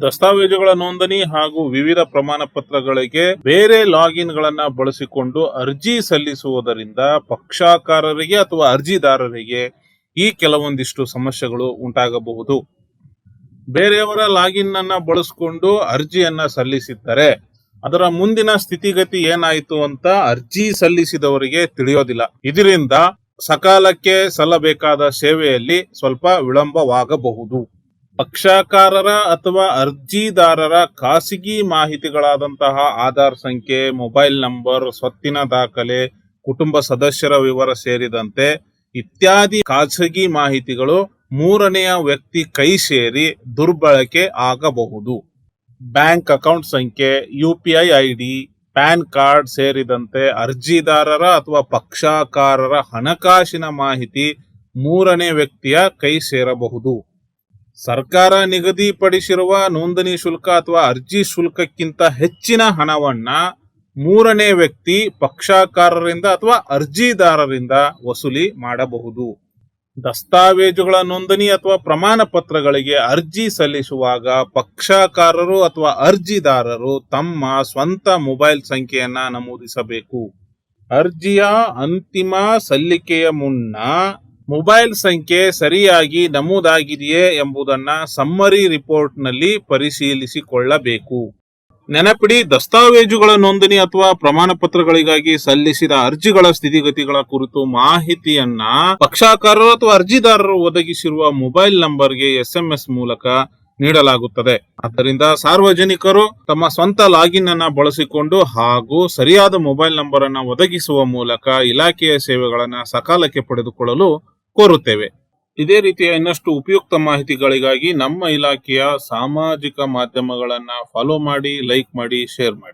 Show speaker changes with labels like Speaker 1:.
Speaker 1: ದಸ್ತಾವೇಜುಗಳ ನೋಂದಣಿ ಹಾಗೂ ವಿವಿಧ ಪ್ರಮಾಣ ಪತ್ರಗಳಿಗೆ ಬೇರೆ ಲಾಗಿನ್ ಗಳನ್ನ ಬಳಸಿಕೊಂಡು ಅರ್ಜಿ ಸಲ್ಲಿಸುವುದರಿಂದ ಪಕ್ಷಾಕಾರರಿಗೆ ಅಥವಾ ಅರ್ಜಿದಾರರಿಗೆ ಈ ಕೆಲವೊಂದಿಷ್ಟು ಸಮಸ್ಯೆಗಳು ಉಂಟಾಗಬಹುದು. ಬೇರೆಯವರ ಲಾಗಿನ್ ಅನ್ನ ಬಳಸಿಕೊಂಡು ಅರ್ಜಿಯನ್ನ ಸಲ್ಲಿಸಿದ್ದರೆ ಅದರ ಮುಂದಿನ ಸ್ಥಿತಿಗತಿ ಏನಾಯಿತು ಅಂತ ಅರ್ಜಿ ಸಲ್ಲಿಸಿದವರಿಗೆ ತಿಳಿಯೋದಿಲ್ಲ. ಇದರಿಂದ ಸಕಾಲಕ್ಕೆ ಸಲ್ಲಬೇಕಾದ ಸೇವೆಯಲ್ಲಿ ಸ್ವಲ್ಪ ವಿಳಂಬವಾಗಬಹುದು. ಪಕ್ಷಕಾರರ ಅಥವಾ ಅರ್ಜಿದಾರರ ಖಾಸಗಿ ಮಾಹಿತಿಗಳಾದಂತಹ ಆಧಾರ್ ಸಂಖ್ಯೆ, ಮೊಬೈಲ್ ನಂಬರ್, ಸ್ವತ್ತಿನ ದಾಖಲೆ, ಕುಟುಂಬ ಸದಸ್ಯರ ವಿವರ ಸೇರಿದಂತೆ ಇತ್ಯಾದಿ ಖಾಸಗಿ ಮಾಹಿತಿಗಳು ಮೂರನೆಯ ವ್ಯಕ್ತಿ ಕೈ ಸೇರಿ ದುರ್ಬಳಕೆ ಆಗಬಹುದು. ಬ್ಯಾಂಕ್ ಅಕೌಂಟ್ ಸಂಖ್ಯೆ ಯುಪಿಐ ಐಡಿ, ಪ್ಯಾನ್ ಕಾರ್ಡ್ ಸೇರಿದಂತೆ ಅರ್ಜಿದಾರರ ಅಥವಾ ಪಕ್ಷಕಾರರ ಹಣಕಾಸಿನ ಮಾಹಿತಿ ಮೂರನೇ ವ್ಯಕ್ತಿಯ ಕೈ ಸೇರಬಹುದು. ಸರ್ಕಾರ ನಿಗದಿಪಡಿಸಿರುವ ನೋಂದಣಿ ಶುಲ್ಕ ಅಥವಾ ಅರ್ಜಿ ಶುಲ್ಕಕ್ಕಿಂತ ಹೆಚ್ಚಿನ ಹಣವನ್ನ ಮೂರನೇ ವ್ಯಕ್ತಿ ಪಕ್ಷಕಾರರಿಂದ ಅಥವಾ ಅರ್ಜಿದಾರರಿಂದ ವಸೂಲಿ ಮಾಡಬಹುದು. ದಸ್ತಾವೇಜುಗಳ ನೋಂದಣಿ ಅಥವಾ ಪ್ರಮಾಣ ಪತ್ರಗಳಿಗೆ ಅರ್ಜಿ ಸಲ್ಲಿಸುವಾಗ ಪಕ್ಷಕಾರರು ಅಥವಾ ಅರ್ಜಿದಾರರು ತಮ್ಮ ಸ್ವಂತ ಮೊಬೈಲ್ ಸಂಖ್ಯೆಯನ್ನ ನಮೂದಿಸಬೇಕು. ಅರ್ಜಿಯ ಅಂತಿಮ ಸಲ್ಲಿಕೆಯ ಮುನ್ನ ಮೊಬೈಲ್ ಸಂಖ್ಯೆ ಸರಿಯಾಗಿ ನಮೂದಾಗಿದೆಯೇ ಎಂಬುದನ್ನ ಸಮ್ಮರಿ ರಿಪೋರ್ಟ್ನಲ್ಲಿ ಪರಿಶೀಲಿಸಿಕೊಳ್ಳಬೇಕು. ನೆನಪಿಡಿ, ದಸ್ತಾವೇಜುಗಳ ನೋಂದಣಿ ಅಥವಾ ಪ್ರಮಾಣ ಪತ್ರಗಳಿಗಾಗಿ ಸಲ್ಲಿಸಿದ ಅರ್ಜಿಗಳ ಸ್ಥಿತಿಗತಿಗಳ ಕುರಿತು ಮಾಹಿತಿಯನ್ನ ಪಕ್ಷಕಾರರು ಅಥವಾ ಅರ್ಜಿದಾರರು ಒದಗಿಸಿರುವ ಮೊಬೈಲ್ ನಂಬರ್ಗೆ ಎಸ್ಎಂಎಸ್ ಮೂಲಕ ನೀಡಲಾಗುತ್ತದೆ. ಆದ್ದರಿಂದ ಸಾರ್ವಜನಿಕರು ತಮ್ಮ ಸ್ವಂತ ಲಾಗಿನ್ ಅನ್ನ ಬಳಸಿಕೊಂಡು ಹಾಗೂ ಸರಿಯಾದ ಮೊಬೈಲ್ ನಂಬರ್ ಅನ್ನ ಒದಗಿಸುವ ಮೂಲಕ ಇಲಾಖೆಯ ಸೇವೆಗಳನ್ನ ಸಕಾಲಕ್ಕೆ ಪಡೆದುಕೊಳ್ಳಲು ಕೋರುತ್ತೇವೆ. ಇದೇ ರೀತಿಯ ಇನ್ನಷ್ಟು ಉಪಯುಕ್ತ ಮಾಹಿತಿಗಳಿಗಾಗಿ ನಮ್ಮ ಇಲಾಖೆಯ ಸಾಮಾಜಿಕ ಮಾಧ್ಯಮಗಳನ್ನ ಫಾಲೋ ಮಾಡಿ ಲೈಕ್ ಮಾಡಿ ಶೇರ್ ಮಾಡಿ.